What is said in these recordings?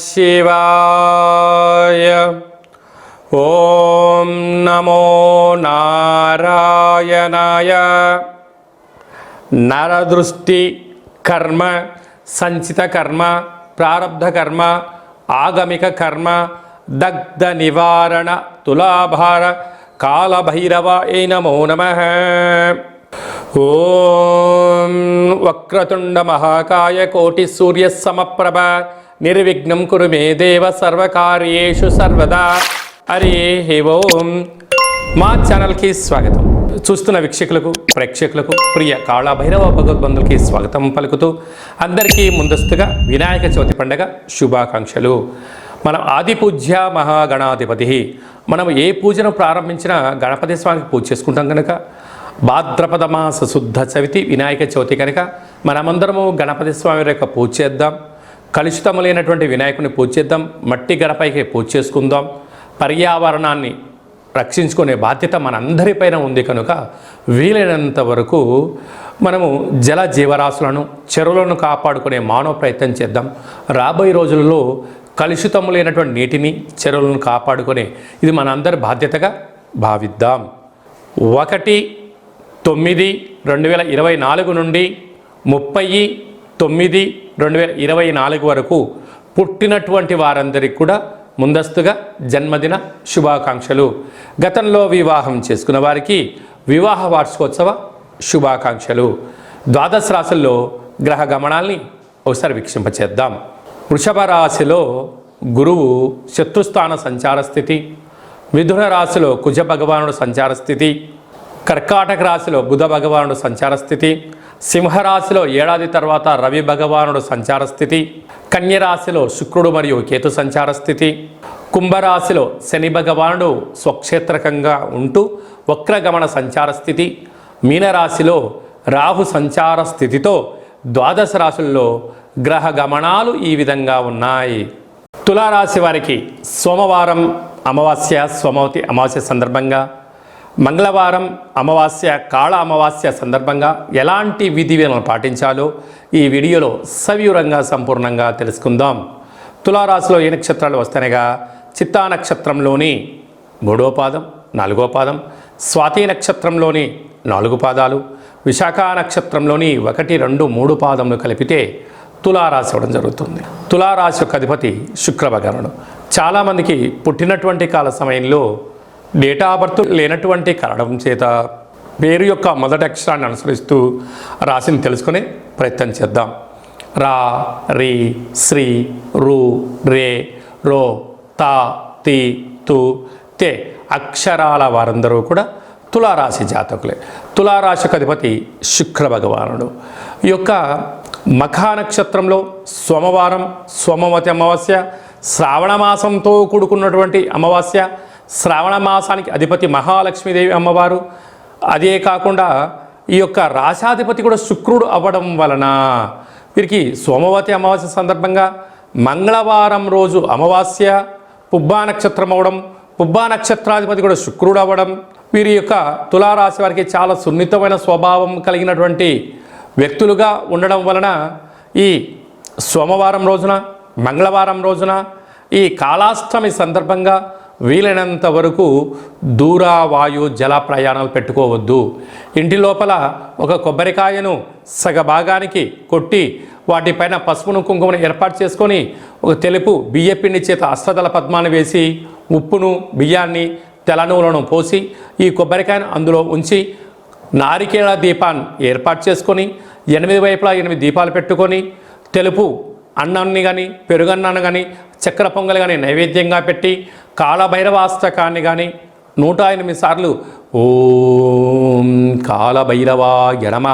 శివాయ ఓం నమో నారాయణాయ నరదృష్టి కర్మ సంచిత కర్మ ప్రారంధ కర్మ ఆగమిక కర్మ దగ్ధ నివారణ తులాభార కాలభైరవ ఏ నమో నమ ఓం వక్రతుండ మహాకాయ కోటి సూర్య సమప్రభ నిర్విఘ్నం కురు మే దేవ సర్వకార్యేషు సర్వదా. హరి ఓం. మా ఛానల్కి స్వాగతం. చూస్తున్న వీక్షకులకు ప్రేక్షకులకు ప్రియ కాళభైరవ భగవద్బంధులకి స్వాగతం పలుకుతూ అందరికీ ముందస్తుగా వినాయక చవితి పండగ శుభాకాంక్షలు. మనం ఆది పూజ్య మహాగణాధిపతి. మనం ఏ పూజను ప్రారంభించినా గణపతి స్వామికి పూజ చేసుకుంటాం కనుక భాద్రపద మాస శుద్ధ చవితి వినాయక చవితి కనుక మనమందరము గణపతి స్వామి యొక్క పూజ చేద్దాం. కలుషితము లేనటువంటి వినాయకుని పూజ చేద్దాం మట్టి గడపైకి పూజ చేసుకుందాం. పర్యావరణాన్ని రక్షించుకునే బాధ్యత మనందరిపైన ఉంది కనుక వీలైనంత వరకు మనము జల జీవరాశులను చెరువులను కాపాడుకునే మానవ ప్రయత్నం చేద్దాం. రాబోయే రోజులలో కలుషితము లేనటువంటి నీటిని చెరువులను కాపాడుకునే ఇది మనందరి బాధ్యతగా భావిద్దాం. ఒకటి తొమ్మిది రెండు వేల ఇరవై నాలుగు నుండి ముప్పై తొమ్మిది రెండు వేల ఇరవై నాలుగు వరకు పుట్టినటువంటి వారందరికీ కూడా ముందస్తుగా జన్మదిన శుభాకాంక్షలు. గతంలో వివాహం చేసుకున్న వారికి వివాహ వార్షికోత్సవ శుభాకాంక్షలు. ద్వాదశ రాశుల్లో గ్రహ గమనాల్ని ఒకసారి వీక్షింపచేద్దాం. వృషభ రాశిలో గురువు శత్రుస్థాన సంచార స్థితి మిథున రాశిలో కుజ భగవానుడు సంచార స్థితి కర్కాటక రాశిలో బుధ భగవానుడు సంచార స్థితి సింహరాశిలో ఏడాది తర్వాత రవి భగవానుడు సంచార స్థితి కన్యరాశిలో శుక్రుడు మరియు కేతు సంచార స్థితి కుంభరాశిలో శని భగవానుడు స్వక్షేత్రకంగా ఉంటూ వక్రగమన సంచార స్థితి మీనరాశిలో రాహు సంచార స్థితితో ద్వాదశ రాశుల్లో గ్రహ గమనాలు ఈ విధంగా ఉన్నాయి. తులారాశి వారికి సోమవారం అమావాస్య సోమవతి అమావాస్య సందర్భంగా మంగళవారం అమావాస్య కాళ అమావాస్య సందర్భంగా ఎలాంటి విధి విధానాలు పాటించాలో ఈ వీడియోలో సవివరంగా సంపూర్ణంగా తెలుసుకుందాం. తులారాశిలో ఏ నక్షత్రాలు వస్తానగా చిత్తా నక్షత్రంలోని మూడో పాదం నాలుగో పాదం స్వాతి నక్షత్రంలోని నాలుగు పాదాలు విశాఖ నక్షత్రంలోని ఒకటి రెండు మూడు పాదములు కలిపితే తులారాశి ఇవ్వడం జరుగుతుంది. తులారాశి యొక్క అధిపతి శుక్ర చాలామందికి పుట్టినటువంటి కాల సమయంలో డేటా బర్త్ లేనటువంటి కారణం చేత పేరు యొక్క మొదటి అక్షరాన్ని అనుసరిస్తూ రాశిని తెలుసుకునే ప్రయత్నం చేద్దాం. రా రి శ్రీ రు రే రో తా తి తు తే అక్షరాల వారందరూ కూడా తులారాశి జాతకులే. తులారాశికి అధిపతి శుక్ర భగవానుడు. ఈ యొక్క మఖా నక్షత్రంలో సోమవారం సోమవతి అమావాస్య శ్రావణ మాసంతో కూడుకున్నటువంటి అమావాస్య శ్రావణ మాసానికి అధిపతి మహాలక్ష్మీదేవి అమ్మవారు. అదే కాకుండా ఈ యొక్క రాశాధిపతి కూడా శుక్రుడు అవ్వడం వలన వీరికి సోమవతి అమావాస్య సందర్భంగా మంగళవారం రోజు అమావాస్య పుబ్బా నక్షత్రం అవ్వడం పుబ్బా నక్షత్రాధిపతి కూడా శుక్రుడు అవ్వడం వీరి యొక్క తులారాశి వారికి చాలా సున్నితమైన స్వభావం కలిగినటువంటి వ్యక్తులుగా ఉండడం వలన ఈ సోమవారం రోజున మంగళవారం రోజున ఈ కాళాష్టమి సందర్భంగా వీలైనంత వరకు దూర వాయు జల ప్రయాణాలు పెట్టుకోవద్దు. ఇంటి లోపల ఒక కొబ్బరికాయను సగ భాగానికి కొట్టి వాటిపైన పసుపును కుంకుమను ఏర్పాటు చేసుకొని ఒక తెలుపు బియ్యపిండి చేత అష్టదళ పద్మాన్ని వేసి ఉప్పును బియ్యాన్ని తెలనూలను పోసి ఈ కొబ్బరికాయను అందులో ఉంచి నారికేళ దీపాన్ని ఏర్పాటు చేసుకొని ఎనిమిది వైపులా ఎనిమిది దీపాలు పెట్టుకొని తెలుపు అన్నాన్ని కానీ పెరుగన్నాన్ని కానీ చక్కెర పొంగల్ కానీ నైవేద్యంగా పెట్టి కాలభైరవాష్టకాన్ని కానీ నూట ఎనిమిది సార్లు ఓం కాళభైరవా యనమ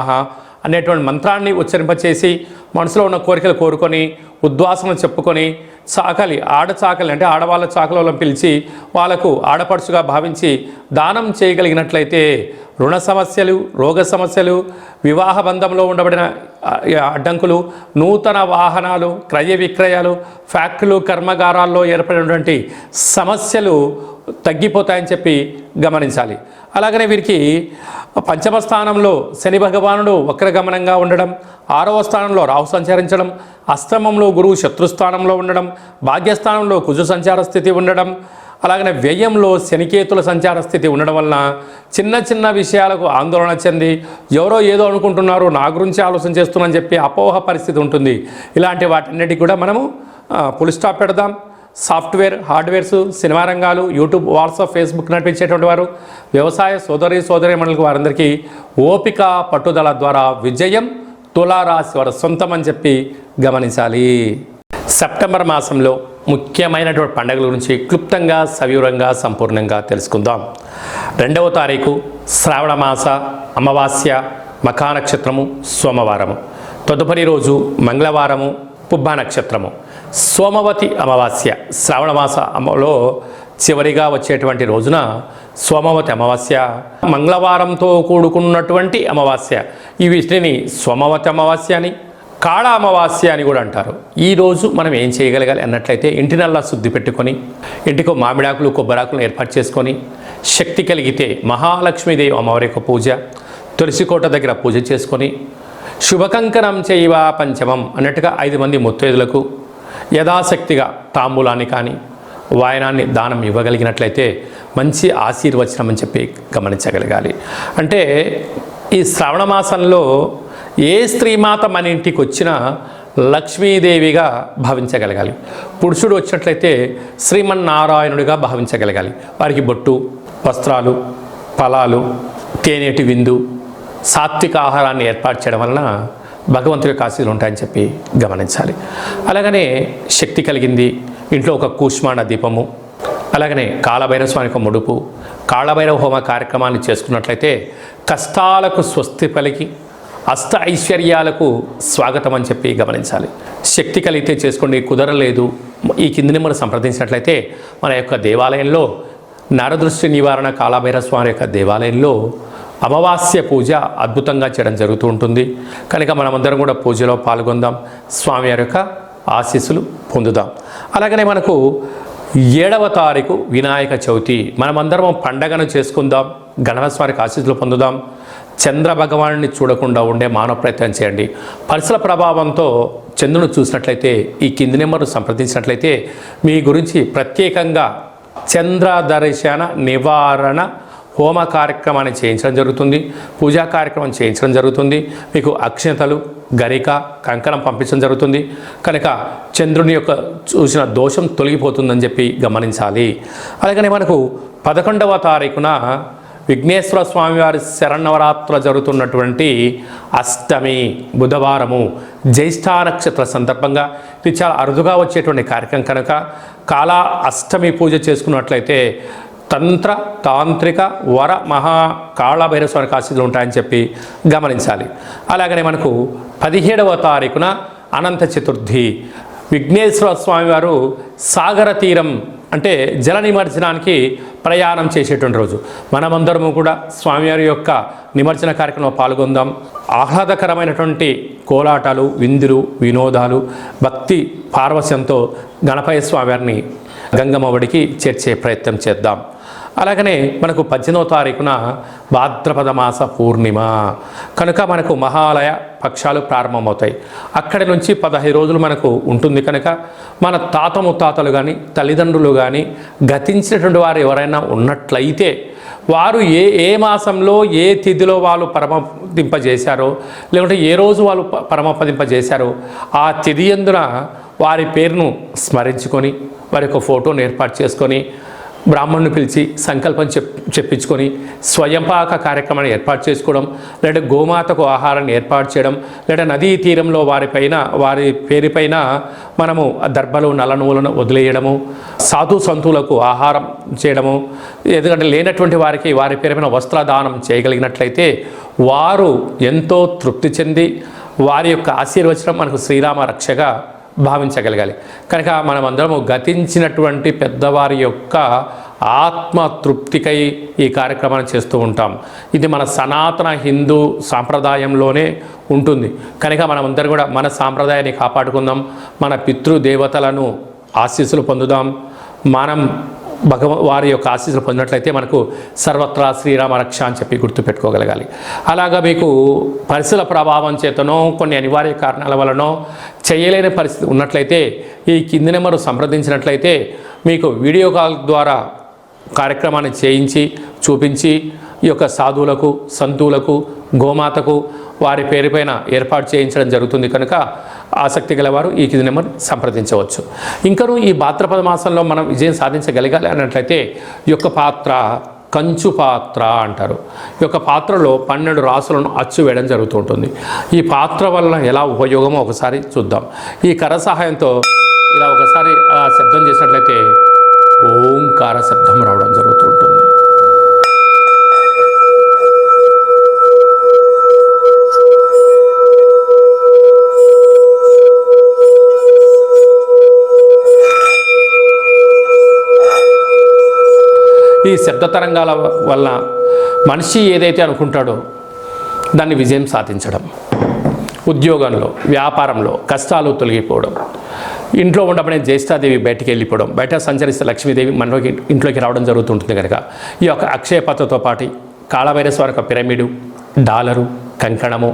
అనేటువంటి మంత్రాన్ని ఉచ్చరింపచేసి మనసులో ఉన్న కోరికలు కోరుకొని ఉద్వాసన చెప్పుకొని చాకలి ఆడ చాకలి అంటే ఆడవాళ్ళ చాకలలో పిలిచి వాళ్ళకు ఆడపడుచుగా భావించి దానం చేయగలిగినట్లయితే రుణ సమస్యలు రోగ సమస్యలు వివాహ బంధంలో ఉండబడిన అడ్డంకులు నూతన వాహనాలు క్రయ విక్రయాలు ఫ్యాక్టరీలు కర్మాగారాల్లో ఏర్పడినటువంటి సమస్యలు తగ్గిపోతాయని చెప్పి గమనించాలి. అలాగనే వీరికి పంచమ స్థానంలో శని భగవానుడు వక్రగమనంగా ఉండడం ఆరవ స్థానంలో రాహు సంచరించడం అష్టమంలో గురువు శత్రుస్థానంలో ఉండడం భాగ్యస్థానంలో కుజు సంచార స్థితి ఉండడం అలాగనే వ్యయంలో శనికేతుల సంచార స్థితి ఉండడం వలన చిన్న చిన్న విషయాలకు ఆందోళన చెంది ఎవరో ఏదో అనుకుంటున్నారు నా గురించి ఆలోచన చేస్తున్నారని చెప్పి అపోహ పరిస్థితి ఉంటుంది. ఇలాంటి వాటన్నిటికి కూడా మనము పులి స్టాప్ పెడదాం. సాఫ్ట్వేర్ హార్డ్వేర్స్ సినిమా రంగాలు యూట్యూబ్ వాట్సాప్ ఫేస్బుక్ నడిపించేటువంటి వారు వ్యవసాయ సోదరి సోదరి మండలికి వారందరికీ ఓపిక పట్టుదల ద్వారా విజయం తులారాశి వారి సొంతం అని చెప్పి గమనించాలి. సెప్టెంబర్ మాసంలో ముఖ్యమైనటువంటి పండుగల గురించి క్లుప్తంగా సవివరంగా సంపూర్ణంగా తెలుసుకుందాం. రెండవ తారీఖు శ్రావణ మాస అమావాస్య మఖా నక్షత్రము సోమవారము. తదుపరి రోజు మంగళవారము పుబ్బా నక్షత్రము. సోమవతి అమావాస్య శ్రావణమాస అమలో చివరిగా వచ్చేటువంటి రోజున సోమవతి అమావాస్య మంగళవారంతో కూడుకున్నటువంటి అమావాస్య. ఈ వీటిని సోమవతి అమావాస్య అని కాళ అమావాస్య అని కూడా అంటారు. ఈరోజు మనం ఏం చేయగలగాలి అన్నట్లయితే ఇంటినల్లా శుద్ధి పెట్టుకొని ఇంటికి మామిడాకులు కొబ్బరాకులు ఏర్పాటు చేసుకొని శక్తి కలిగితే మహాలక్ష్మీదేవి అమ్మవారి యొక్క పూజ తులసికోట దగ్గర పూజ చేసుకొని శుభకంకణం చేయవా పంచమం అన్నట్టుగా ఐదు మంది ముత్తైదులకు యథాశక్తిగా తాంబూలాన్ని కానీ వాయనాన్ని దానం ఇవ్వగలిగినట్లయితే మంచి ఆశీర్వచనం అని చెప్పి గమనించగలగాలి. అంటే ఈ శ్రావణ మాసంలో ఏ స్త్రీమాత మన ఇంటికి వచ్చినా లక్ష్మీదేవిగా భావించగలగాలి. పురుషుడు వచ్చినట్లయితే శ్రీమన్నారాయణుడిగా భావించగలగాలి. వారికి బొట్టు వస్త్రాలు ఫలాలు తేనెటి విందు సాత్విక ఆహారాన్ని ఏర్పాటు చేయడం వలన భగవంతుడి కాశీలు ఉంటాయని చెప్పి గమనించాలి. అలాగనే శక్తి కలిగింది ఇంట్లో ఒక కూష్మాండ దీపము అలాగనే కాలభైరవ స్వామికి ముడుపు కాళభైరవ హోమ కార్యక్రమాన్ని చేసుకున్నట్లయితే కష్టాలకు స్వస్తి పలికి అష్ట ఐశ్వర్యాలకు స్వాగతం అని చెప్పి గమనించాలి. శక్తి కలిగితే చేసుకోండి కుదరలేదు. ఈ కిందని మనం సంప్రదించినట్లయితే మన యొక్క దేవాలయంలో నరదృష్టి నివారణ కాళభైరవ స్వామి యొక్క దేవాలయంలో అమావాస్య పూజ అద్భుతంగా చేయడం జరుగుతూ ఉంటుంది. కనుక మనమందరం కూడా పూజలో పాల్గొందాం స్వామివారి యొక్క ఆశీస్సులు పొందుదాం. అలాగనే మనకు ఏడవ తారీఖు వినాయక చవితి. మనమందరం పండగను చేసుకుందాం గణపతి వారికి ఆశీస్సులు పొందుదాం. చంద్ర భగవాన్ని చూడకుండా ఉండే మానవ ప్రయత్నం చేయండి. పరిసర ప్రభావంతో చంద్రుని చూసినట్లయితే ఈ కింది నెంబర్ను సంప్రదించినట్లయితే మీ గురించి ప్రత్యేకంగా చంద్ర దర్శన నివారణ హోమ కార్యక్రమాన్ని చేయించడం జరుగుతుంది. పూజా కార్యక్రమం చేయించడం జరుగుతుంది. మీకు అక్షింతలు గరిక కంకణం పంపించడం జరుగుతుంది. కనుక చంద్రుని యొక్క చూసిన దోషం తొలగిపోతుందని చెప్పి గమనించాలి. అలాగనే మనకు పదకొండవ తారీఖున విఘ్నేశ్వర స్వామివారి శరణవరాత్రులు జరుగుతున్నటువంటి అష్టమి బుధవారము జ్యేష్ఠ నక్షత్ర సందర్భంగా. ఇది చాలా అరుదుగా వచ్చేటువంటి కార్యక్రమం కనుక కాలా అష్టమి పూజ చేసుకున్నట్లయితే తంత్ర తాంత్రిక వర మహా కాళభైరవ స్వామికి ఆశీస్సులు ఉంటాయని చెప్పి గమనించాలి. అలాగనే మనకు పదిహేడవ తారీఖున అనంత చతుర్థి విఘ్నేశ్వర స్వామివారు సాగర తీరం అంటే జల నిమజ్జనానికి ప్రయాణం చేసేటువంటి రోజు. మనమందరము కూడా స్వామివారి యొక్క నిమజ్జన కార్యక్రమంలో పాల్గొందాం. ఆహ్లాదకరమైనటువంటి కోలాటాలు విందులు వినోదాలు భక్తి పార్వశ్యంతో గణపయ్య స్వామివారిని గంగమ్మ ఒడికి చేర్చే ప్రయత్నం చేద్దాం. అలాగనే మనకు పద్దెనిమిదవ తారీఖున భాద్రపద మాస పూర్ణిమ. కనుక మనకు మహాలయ పక్షాలు ప్రారంభమవుతాయి. అక్కడి నుంచి పదహైదు రోజులు మనకు ఉంటుంది కనుక మన తాత ముత్తాతలు కానీ తల్లిదండ్రులు కానీ గతించినటువంటి వారు ఎవరైనా ఉన్నట్లయితే వారు ఏ ఏ మాసంలో ఏ తిథిలో వాళ్ళు పరమపదింపజేశారో లేకుంటే ఏ రోజు వాళ్ళు పరమపదింప పరమపదింపజేశారో ఆ తిథి ఎందున వారి పేరును స్మరించుకొని వారి యొక్క ఫోటోను ఏర్పాటు చేసుకొని బ్రాహ్మణుని పిలిచి సంకల్పం చెప్ చెప్పించుకొని స్వయంపాక కార్యక్రమాన్ని ఏర్పాటు చేసుకోవడం లేదా గోమాతకు ఆహారాన్ని ఏర్పాటు చేయడం లేదా నదీ తీరంలో వారిపైన వారి పేరుపైన మనము దర్భలు నలనువులను వదిలేయడము సాధు సంతులకు ఆహారం చేయడము ఎందుకంటే లేనటువంటి వారికి వారి పేరుపైన వస్త్రదానం చేయగలిగినట్లయితే వారు ఎంతో తృప్తి చెంది వారి యొక్క ఆశీర్వచనం మనకు శ్రీరామ రక్షగా భావించగలగాలి. కనుక మనమందరము గతించినటువంటి పెద్దవారి యొక్క ఆత్మ తృప్తికై ఈ కార్యక్రమాన్ని చేస్తూ ఉంటాం. ఇది మన సనాతన హిందూ సాంప్రదాయంలోనే ఉంటుంది. కనుక మనమందరం కూడా మన సాంప్రదాయాన్ని కాపాడుకుందాం. మన పితృదేవతలను ఆశీస్సులు పొందుదాం. మనం భగవ వారి యొక్క ఆశీస్సులు పొందినట్లయితే మనకు సర్వత్రా శ్రీరామ రక్ష అని చెప్పి గుర్తుపెట్టుకోగలగాలి అలాగా మీకు పరిసర ప్రభావం చేతనో కొన్ని అనివార్య కారణాల వలనో చేయలేని పరిస్థితి ఉన్నట్లయితే ఈ కింది నెంబరు సంప్రదించినట్లయితే మీకు వీడియో కాల్ ద్వారా కార్యక్రమాన్ని చేయించి చూపించి ఈ యొక్క సాధువులకు సంతువులకు గోమాతకు వారి పేరుపైన ఏర్పాటు చేయించడం జరుగుతుంది కనుక ఆసక్తి గలవారు ఈ కింది నెంబర్ సంప్రదించవచ్చు. ఇంకనూ ఈ భాద్రపద మాసంలో మనం విజయం సాధించగలగాలి అన్నట్లయితే ఈ యొక్క పాత్ర కంచు పాత్ర అంటారు. ఈ యొక్క పాత్రలో పన్నెండు రాసులను అచ్చు వేయడం జరుగుతూ ఉంటుంది ఈ పాత్ర వలన ఎలా ఉపయోగమో ఒకసారి చూద్దాం. ఈ కర సహాయంతో ఇలా ఒకసారి శబ్దం చేసినట్లయితే ఓంకార శబ్దం రావడం జరుగుతుంటుంది. ఈ శబ్ద తరంగాల వల్ల మనిషి ఏదైతే అనుకుంటాడో దాన్ని విజయం సాధించడం ఉద్యోగంలో వ్యాపారంలో కష్టాలు తొలగిపోవడం ఇంట్లో ఉండబడే జ్యేష్ఠాదేవి బయటికి వెళ్ళిపోవడం బయట సంచరిస్తే లక్ష్మీదేవి మనలోకి ఇంట్లోకి రావడం జరుగుతుంటుంది కనుక ఈ యొక్క అక్షయపాత్రతో పాటు కాళభైరస్ వారి యొక్క పిరమిడు డాలరు కంకణము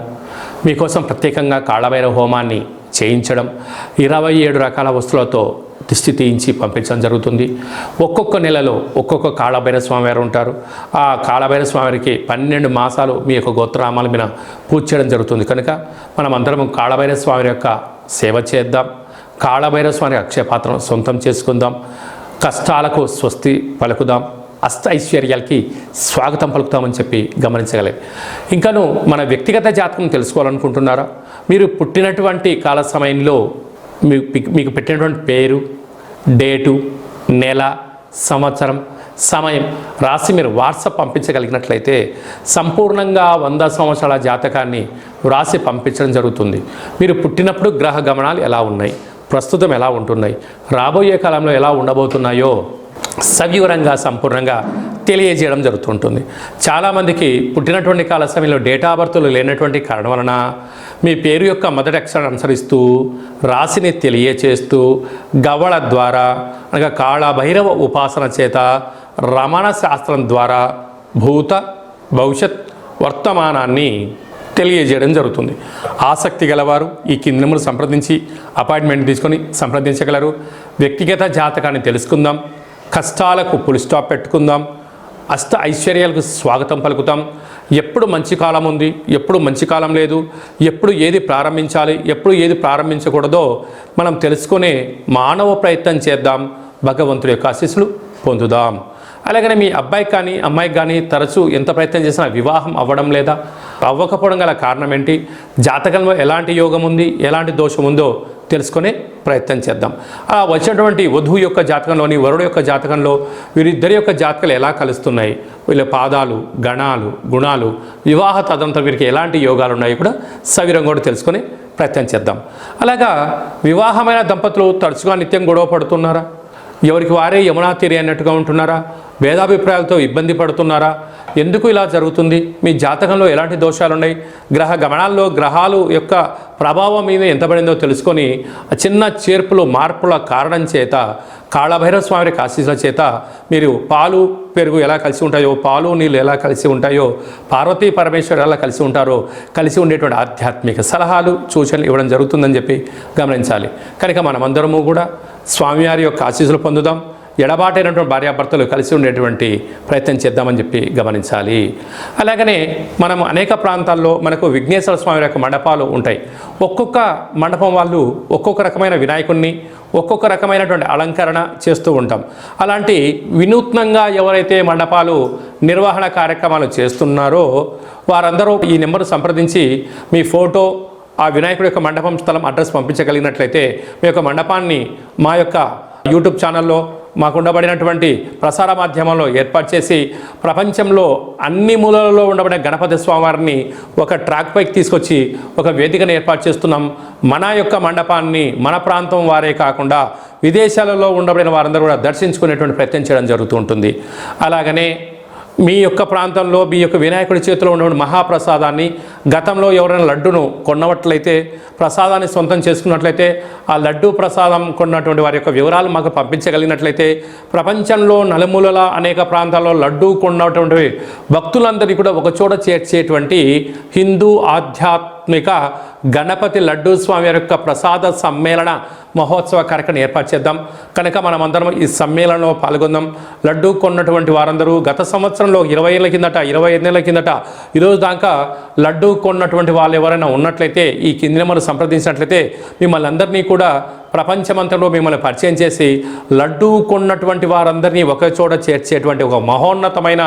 మీకోసం ప్రత్యేకంగా కాళభైరవ హోమాన్ని చేయించడం ఇరవై ఏడు రకాల వస్తువులతో దిష్టి తీయించి పంపించడం జరుగుతుంది. ఒక్కొక్క నెలలో ఒక్కొక్క కాళభైర స్వామి వారు ఉంటారు. ఆ కాళభైర స్వామివారికి పన్నెండు మాసాలు మీ యొక్క గోత్రనామాల మీద పూజ చేయడం జరుగుతుంది. కనుక మనం అందరం కాళభైర స్వామి యొక్క సేవ చేద్దాం. కాళభైర స్వామి అక్షయపాత్రను సొంతం చేసుకుందాం. కష్టాలకు స్వస్తి పలుకుదాం. అష్ట ఐశ్వర్యాలకి స్వాగతం పలుకుతామని చెప్పి గమనించగలే. ఇంకాను మన వ్యక్తిగత జాతకం తెలుసుకోవాలనుకుంటున్నారా? మీరు పుట్టినటువంటి కాల సమయంలో మీకు మీకు పెట్టినటువంటి పేరు డేటు నెల సంవత్సరం సమయం రాసి మీరు వాట్సాప్ పంపించగలిగినట్లయితే సంపూర్ణంగా వంద సంవత్సరాల జాతకాన్ని వ్రాసి పంపించడం జరుగుతుంది. మీరు పుట్టినప్పుడు గ్రహ గమనాలు ఎలా ఉన్నాయి? ప్రస్తుతం ఎలా ఉంటున్నాయి? రాబోయే కాలంలో ఎలా ఉండబోతున్నాయో సవివరంగా సంపూర్ణంగా తెలియజేయడం జరుగుతుంటుంది. చాలామందికి పుట్టినటువంటి కాల సమయంలో డేటా బర్త్లు లేనటువంటి కారణం వలన మీ పేరు యొక్క మొదటి అక్షరాన్ని అనుసరిస్తూ రాశిని తెలియచేస్తూ గవళ ద్వారా అనగా కాళ భైరవ ఉపాసన చేత రమణ శాస్త్రం ద్వారా భూత భవిష్యత్ వర్తమానాన్ని తెలియజేయడం జరుగుతుంది. ఆసక్తి గలవారు ఈ కిందములు సంప్రదించి అపాయింట్మెంట్ తీసుకొని సంప్రదించగలరు. వ్యక్తిగత జాతకాన్ని తెలుసుకుందాం. కష్టాలకు పులి స్టాప్ పెట్టుకుందాం. అష్ట ఐశ్వర్యాలకు స్వాగతం పలుకుతాం. ఎప్పుడు మంచి కాలం ఉంది ఎప్పుడు మంచి కాలం లేదు ఎప్పుడు ఏది ప్రారంభించాలి ఎప్పుడు ఏది ప్రారంభించకూడదో మనం తెలుసుకునే మానవ ప్రయత్నం చేద్దాం. భగవంతుడి యొక్క ఆశీస్సులు పొందుదాం. అలాగనే మీ అబ్బాయికి కానీ అమ్మాయికి కానీ తరచూ ఎంత ప్రయత్నం చేసినా వివాహం అవ్వడం లేదా అవ్వకపోవడం గల కారణం ఏంటి? జాతకంలో ఎలాంటి యోగం ఉంది ఎలాంటి దోషం ఉందో తెలుసుకునే ప్రయత్నం చేద్దాం. ఆ వచ్చినటువంటి వధువు యొక్క జాతకంలోని వరుడు యొక్క జాతకంలో వీరిద్దరి యొక్క జాతకాలు ఎలా కలుస్తున్నాయి? వీళ్ళ పాదాలు గణాలు గుణాలు వివాహ తదంతా వీరికి ఎలాంటి యోగాలు ఉన్నాయో కూడా సవిరంగా కూడా తెలుసుకొని ప్రయత్నం చేద్దాం. అలాగా వివాహమైన దంపతులు తరచుగా నిత్యం గొడవ పడుతున్నారా? ఎవరికి వారే యమునా తీరి అన్నట్టుగా ఉంటున్నారా? భేదాభిప్రాయాలతో ఇబ్బంది పడుతున్నారా? ఎందుకు ఇలా జరుగుతుంది? మీ జాతకంలో ఎలాంటి దోషాలు ఉన్నాయి గ్రహ గమనాల్లో గ్రహాలు యొక్క ప్రభావం మీద ఎంత పడిందో తెలుసుకొని చిన్న చేర్పులు మార్పుల కారణం చేత కాళభైరవ స్వామి యొక్క ఆశీస్సుల చేత మీరు పాలు పెరుగు ఎలా కలిసి ఉంటాయో పాలు నీళ్ళు ఎలా కలిసి ఉంటాయో పార్వతీ పరమేశ్వరు ఎలా కలిసి ఉంటారో కలిసి ఉండేటువంటి ఆధ్యాత్మిక సలహాలు సూచనలు ఇవ్వడం జరుగుతుందని చెప్పి గమనించాలి. కనుక మనమందరము కూడా స్వామివారి యొక్క ఆశీస్సులు పొందుదాం. ఎడబాటైనటువంటి భార్యాభర్తలు కలిసి ఉండేటువంటి ప్రయత్నం చేద్దామని చెప్పి గమనించాలి. అలాగనే మనం అనేక ప్రాంతాల్లో మనకు విఘ్నేశ్వర స్వామి యొక్క మండపాలు ఉంటాయి. ఒక్కొక్క మండపం వాళ్ళు ఒక్కొక్క రకమైన వినాయకుడిని ఒక్కొక్క రకమైనటువంటి అలంకరణ చేస్తూ ఉంటాం. అలాంటి వినూత్నంగా ఎవరైతే మండపాలు నిర్వహణ కార్యక్రమాలు చేస్తున్నారో వారందరూ ఈ నెంబర్ సంప్రదించి మీ ఫోటో ఆ వినాయకుడి యొక్క మండపం స్థలం అడ్రస్ పంపించగలిగినట్లయితే మీ యొక్క మండపాన్ని మా యొక్క యూట్యూబ్ ఛానల్లో మాకు ఉండబడినటువంటి ప్రసార మాధ్యమంలో ఏర్పాటు చేసి ప్రపంచంలో అన్ని మూలలలో ఉండబడిన గణపతి స్వామివారిని ఒక ట్రాక్ పైకి తీసుకొచ్చి ఒక వేదికను ఏర్పాటు చేస్తున్నాం. మన యొక్క మండపాన్ని మన ప్రాంతం వారే కాకుండా విదేశాలలో ఉండబడిన వారందరూ కూడా దర్శించుకునేటువంటి ప్రయత్నం చేయడం జరుగుతూ ఉంటుంది. అలాగనే మీ యొక్క ప్రాంతంలో మీ యొక్క వినాయకుడి చేతిలో ఉన్న మహాప్రసాదాన్ని గతంలో ఎవరైనా లడ్డును కొన్నట్లయితే ప్రసాదాన్ని సొంతం చేసుకున్నట్లయితే ఆ లడ్డు ప్రసాదం కొన్నటువంటి వారి యొక్క వివరాలు మాకు పంపించగలిగినట్లయితే ప్రపంచంలో నలుమూలల అనేక ప్రాంతాల్లో లడ్డు కొన్నటువంటి భక్తులందరినీ కూడా ఒకచోట చేర్చేటువంటి హిందూ ఆధ్యాత్మిక గణపతి లడ్డూ స్వామి యొక్క ప్రసాద సమ్మేళన మహోత్సవ కార్యక్రమం ఏర్పాటు చేద్దాం. కనుక మనమందరం ఈ సమ్మేళనంలో పాల్గొందాం. లడ్డు కొన్నటువంటి వారందరూ గత సంవత్సరంలో ఇరవై ఏళ్ళ కిందట ఇరవై ఐదు నెలల కిందట ఈరోజు దాకా లడ్డు కొన్నటువంటి వాళ్ళు ఎవరైనా ఉన్నట్లయితే ఈ కింది నెంబర్ సంప్రదించినట్లయితే మిమ్మల్ని అందరినీ కూడా ప్రపంచమంతలో మిమ్మల్ని పరిచయం చేసి లడ్డు కొన్నటువంటి వారందరినీ ఒక చోట చేర్చేటువంటి ఒక మహోన్నతమైన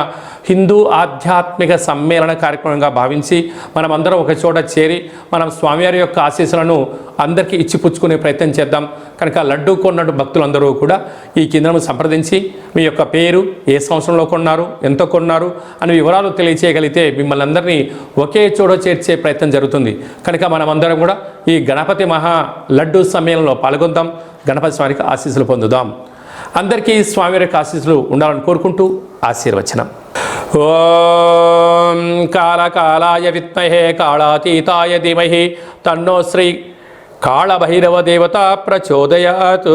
హిందూ ఆధ్యాత్మిక సమ్మేళన కార్యక్రమంగా భావించి మనమందరం ఒక చోట చేరి మనం స్వామివారి యొక్క ఆశీస్సులను అందరికీ ఇచ్చిపుచ్చుకునే ప్రయత్నం చేద్దాం. కనుక లడ్డు కొన్నట్టు భక్తులందరూ కూడా ఈ కేంద్రం సంప్రదించి మీ యొక్క పేరు ఏ సంవత్సరంలో కొన్నారు ఎంత కొన్నారు అని వివరాలు తెలియచేయగలిగితే మిమ్మల్ని అందరినీ ఒకే చోట చేర్చే ప్రయత్నం జరుగుతుంది. కనుక మనమందరం కూడా ఈ గణపతి మహా లడ్డు సమ్మేళనంలో పాల్గొందాం. గణపతి స్వామికి ఆశీస్సులు పొందుదాం. అందరికీ స్వామి యొక్క ఆశీస్సులు ఉండాలని కోరుకుంటూ ఆశీర్వచనం. ఓం కాళకాలాయ విత్మహే కాళాతీతాయ ధీమహి. తన్నో శ్రీ కాళభైరవ దేవత ప్రచోదయాత్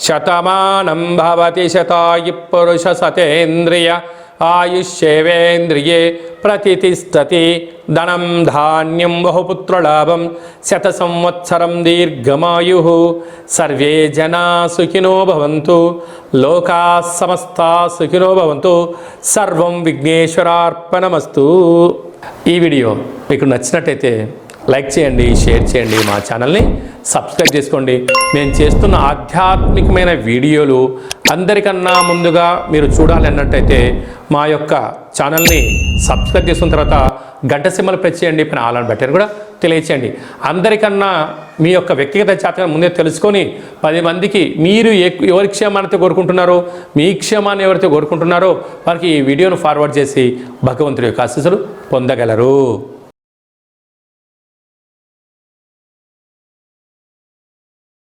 శతమానం భవతి శతాయి పురుష సతేంద్రియ ఆయుష్యేవేంద్రియే ప్రతిష్టతి ధనం ధాన్యం బహుపుత్రలాభం శత సంవత్సరం దీర్ఘమాయు సర్వే జనా సుఖినో భవంతు లోకా సమస్త సుఖినో భవంతు సర్వం విఘ్నేశ్వరార్పణమస్తు ఈ వీడియో మీకు నచ్చినట్టయితే లైక్ చేయండి షేర్ చేయండి మా ఛానల్ని సబ్స్క్రైబ్ చేసుకోండి. మేము చేస్తున్న ఆధ్యాత్మికమైన వీడియోలు అందరికన్నా ముందుగా మీరు చూడాలి అన్నట్టయితే మా యొక్క ఛానల్ని సబ్స్క్రైబ్ చేసుకున్న తర్వాత గంట సింబల్ ప్రెస్ చేయండి పైన ఆలని అని కూడా తెలియచేయండి. అందరికన్నా మీ యొక్క వ్యక్తిగత జాతకం ముందే తెలుసుకొని పది మందికి మీరు ఎవరి క్షేమాన్ని కోరుకుంటున్నారో మీ క్షేమాన్ని ఎవరైతే కోరుకుంటున్నారో వారికి ఈ వీడియోను ఫార్వర్డ్ చేసి భగవంతుడి యొక్క ఆశీస్సులు పొందగలరు.